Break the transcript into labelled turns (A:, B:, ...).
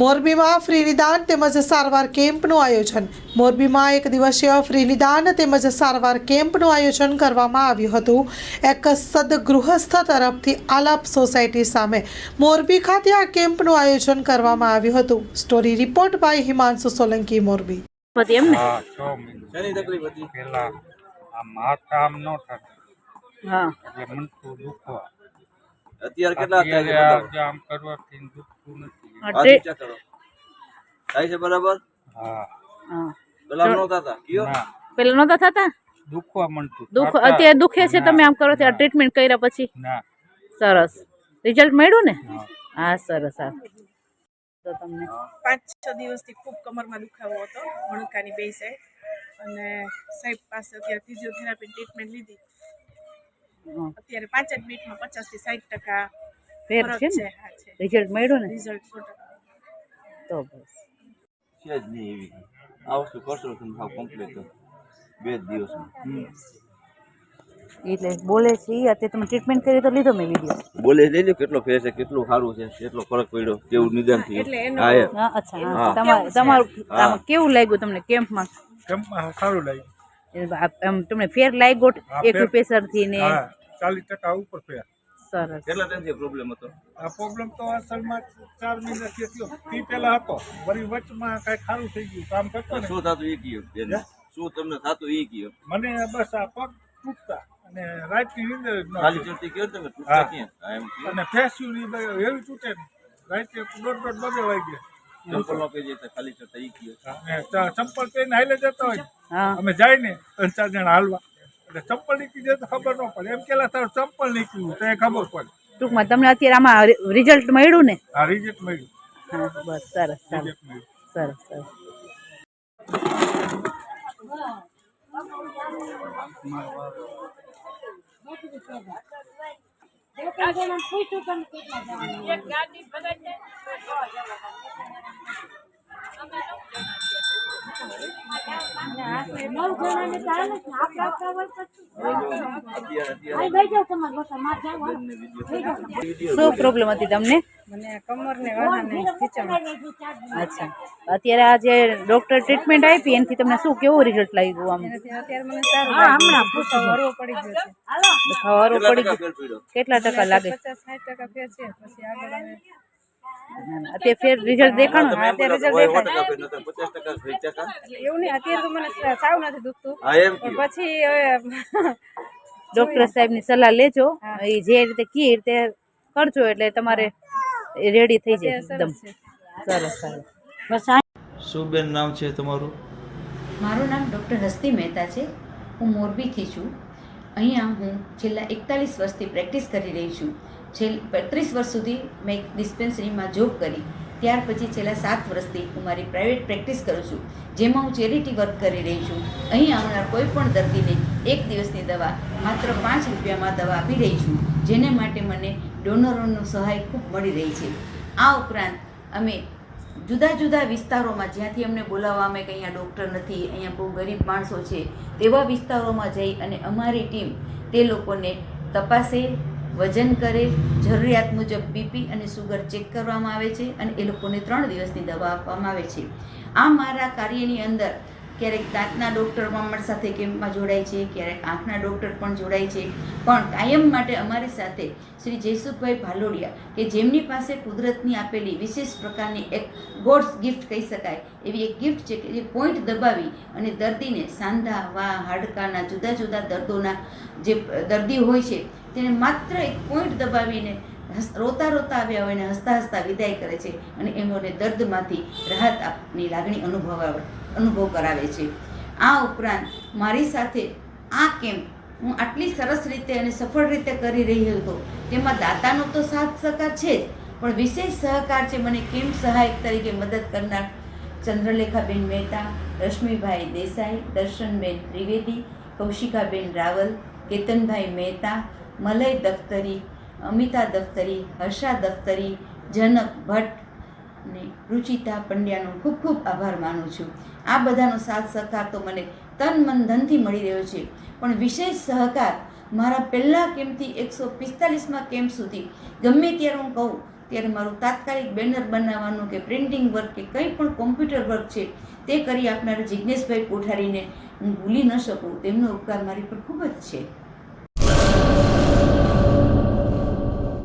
A: મોરબીમાં ફ્રી નિદાન તેમજ સારવાર કેમ્પનું આયોજન. મોરબીમાં એક દિવસીય ફ્રી નિદાન તેમજ સારવાર કેમ્પનું આયોજન કરવામાં આવ્યું હતું. એક સદગૃહસ્થ તરફથી આલાપ સોસાયટી સામે મોરબી ખાતે આ કેમ્પનું આયોજન કરવામાં આવ્યું હતું. Story report by Himanshu Solanki Morbi.
B: અત્યારે કેટલા
C: આમ કરવાથી દુખતું નથી.
B: થાય છે બરાબર?
C: હા.
D: હા.
B: પેલા નો થતા કયો?
D: પેલા નહોતા થતા?
C: દુખવા
D: દુઃખ અત્યારે દુખે છે તમે આમ કરો ત્યારે ટ્રીટમેન્ટ કર્યા પછી. સરસ. રિઝલ્ટ મળ્યું ને?
C: હા.
D: સરસ હા. તો તમને
E: પાંચ છ દિવસથી ખૂબ કમરમાં દુખાવો હતો મણકાની બે સાઈડ અને સાહેબ પાસે અત્યારે ફિઝિયોથેરાપી ટ્રીટમેન્ટ લીધી.
D: હા,
E: અત્યારે પાંચ જ મિનિટમાં પચાસથી સાઠ ટકા
D: ફેર છે ને? રિઝલ્ટ મળ્યું ને? તો બસ.
B: છે જ નહીં એવી. આ વસ્તુ કરશો તમે સાવ કમ્પ્લીટ બે જ દિવસમાં.
D: એટલે બોલે છે એ અત્યારે તમે ટ્રીટમેન્ટ કરી તો લીધો મેં વીડિયો
B: બોલે લઈ લો કેટલો ફેર છે કેટલું સારું છે કેટલો ફરક પડ્યો કેવું નિદાન થયું.
E: એટલે એનો-
B: હા
D: અચ્છા. તમારું તમારું કેવું લાગ્યું તમને કેમ્પમાં?
F: કેમ્પમાં સારું લાગ્યું.
D: આમ તમને ફેર લાગ્યો
F: હા, ફેર.
D: એક્યુપેશરથી ને
F: ચાલીસ ટકા ઉપર થયા
D: સરસ.
B: કેટલા ટાઈમથી પ્રોબ્લેમ હતો?
F: આ પ્રોબ્લેમ તો અસલમાં ચાર મહિનાથી થયો તે પહેલા હતો. વળી વચમાં કાંઈ ખારું થઈ ગયું. કામ કરતો ને.
B: શું થતું એ કયો બેન? શું તમને થતું એ કયો
F: મને બસ આ પગ તૂટતા. અને રાતની નીંદર જ ન
B: ખાલી ચડતી કયો તમે તૂટતા
F: હા.
B: ક્યાં? એમ
F: અને ફેસ્યું ની એવી તૂટે ને. રાતે દોઢ દોઢ બબે વાગી
B: ચંપલ તો ખાલી ચડતા એ
F: ગયો. ચંપલ પહેરીને હાલે જતા હોય. અમે જાય ને ત્રણ ચાર જણા હાલવા. એટલે ચંપલ નીકળી જાય તો ખબર ન પડે. એમ કેલા તારું ચંપલ નીકળ્યું તો એ ખબર પડે.
D: ટૂંકમાં તમને અત્યારે આમાં રિઝલ્ટ મળ્યું ને?
F: હા રિઝલ્ટ મળ્યું.
D: હા બસ સરસ સરસ. સરસ સરસ.
B: અત્યારે
D: શું પ્રોબ્લેમ હતી તમને? અચ્છા. અત્યારે આ જે ડોક્ટર ટ્રીટમેન્ટ આપી એનાથી તમને શું કેવું રિઝલ્ટ લાગ્યું આમ?
E: અત્યારે હમણાં પડી ગયો
D: પડી
B: ટકા
D: ગયું. કેટલા ટકા લાગે?
E: પચાસ સાઠ ટકા ફેર છે પછી આગળ
D: અત્યારે ફેર રિઝલ્ટ દેખાણું
B: અત્યારે રિઝલ્ટ ટકા
E: એવું નહીં અત્યારે તો મને સાવ નથી દુખતું.
B: હા એમ
E: પણ પછી હવે
D: ડોક્ટર સાહેબની સલાહ લેજો. એ જે રીતે કી એ રીતે કરજો એટલે તમારે રેડી થઈ જાય એકદમ. સરસ સરસ
B: શું બેન નામ છે તમારું?
G: મારું નામ ડૉક્ટર હસ્તી મહેતા છે. હું મોરબીથી છું. અહીંયા હું છેલ્લા એકતાલીસ વર્ષથી પ્રેક્ટિસ કરી રહી છું. છેલ્ બત્રીસ વર્ષ સુધી મેં એક ડિસ્પેન્સરીમાં જોબ કરી. ત્યાર પછી છેલ્લા સાત વર્ષથી હું મારી પ્રાઇવેટ પ્રેક્ટિસ કરું છું, જેમાં હું ચેરિટી વર્ક કરી રહી છું. અહીં આવનાર કોઈ પણ દર્દીને એક દિવસની દવા, માત્ર પાંચ રૂપિયામાં દવા આપી રહી છું, જેને માટે મને ડોનરોનો સહાય ખૂબ મળી રહી છે. આ ઉપરાંત અમે જુદા જુદા વિસ્તારોમાં, જ્યાંથી અમને બોલાવવા અમે કે અહીંયા ડૉક્ટર નથી, અહીંયા બહુ ગરીબ માણસો છે, તેવા વિસ્તારોમાં જઈ અને અમારી ટીમ તે લોકોને તપાસે વજન કરે, જરૂરિયાત મુજબ બીપી અને સુગર ચેક કરવામાં આવે છે અને એ લોકોને ત્રણ દિવસની દવા આપવામાં આવે છે. આ મારા કાર્યની અંદર ક્યારેક દાંતના ડૉક્ટર પણ સાથે કેમ્પમાં જોડાય છે, ક્યારેક આંખના ડૉક્ટર પણ જોડાય છે. પણ કાયમ માટે અમારી સાથે શ્રી જયસુખભાઈ ભાલોડિયા કે જેમની પાસે કુદરતની આપેલી વિશેષ પ્રકારની એક ગોડ્સ ગિફ્ટ કહી શકાય, એવી એક ગિફ્ટ છે કે જે પોઈન્ટ દબાવી અને દર્દીને સાંધા વા હાડકાના, જુદા જુદા દર્દોના જે દર્દી હોય છે, તેને માત્ર એક પોઈન્ટ દબાવીને રોતા રોતા આવ્યા હોય અને હસતા હસતા વિદાય કરે છે અને એમોને દર્દમાંથી રાહત આપની લાગણી અનુભવ અનુભવ કરાવે છે. આ ઉપરાંત મારી સાથે આ કેમ્પ હું આટલી સરસ રીતે અને સફળ રીતે કરી રહી હતો, તેમાં દાતાનો તો સાથ સહકાર છે જ, પણ વિશેષ સહકાર છે મને કેમ્પ સહાયક તરીકે મદદ કરનાર ચંદ્રલેખાબેન મહેતા, રશ્મિભાઈ દેસાઈ, દર્શનબેન ત્રિવેદી, કૌશિકાબેન રાવલ, કેતનભાઈ મહેતા, મલય દફતરી, અમિતા દફતરી, હર્ષા દફતરી, જનક ભટ્ટ ને રુચિતા પંડ્યાનો ખૂબ ખૂબ આભાર માનું છું. આ બધાનો સાથ સહકાર તો મને તન મન ધનથી મળી રહ્યો છે. પણ વિશેષ સહકાર મારા પહેલાં કેમ્પથી એકસો પિસ્તાલીસમાં કેમ્પ સુધી ગમે ત્યારે હું કહું ત્યારે મારું તાત્કાલિક બેનર બનાવવાનું કે પ્રિન્ટિંગ વર્ક કે કંઈ પણ કોમ્પ્યુટર વર્ક છે તે કરી આપનારા જિજ્ઞેશભાઈ કોઠારીને હું ભૂલી ન શકું. તેમનો ઉપકાર મારી પર ખૂબ જ છે.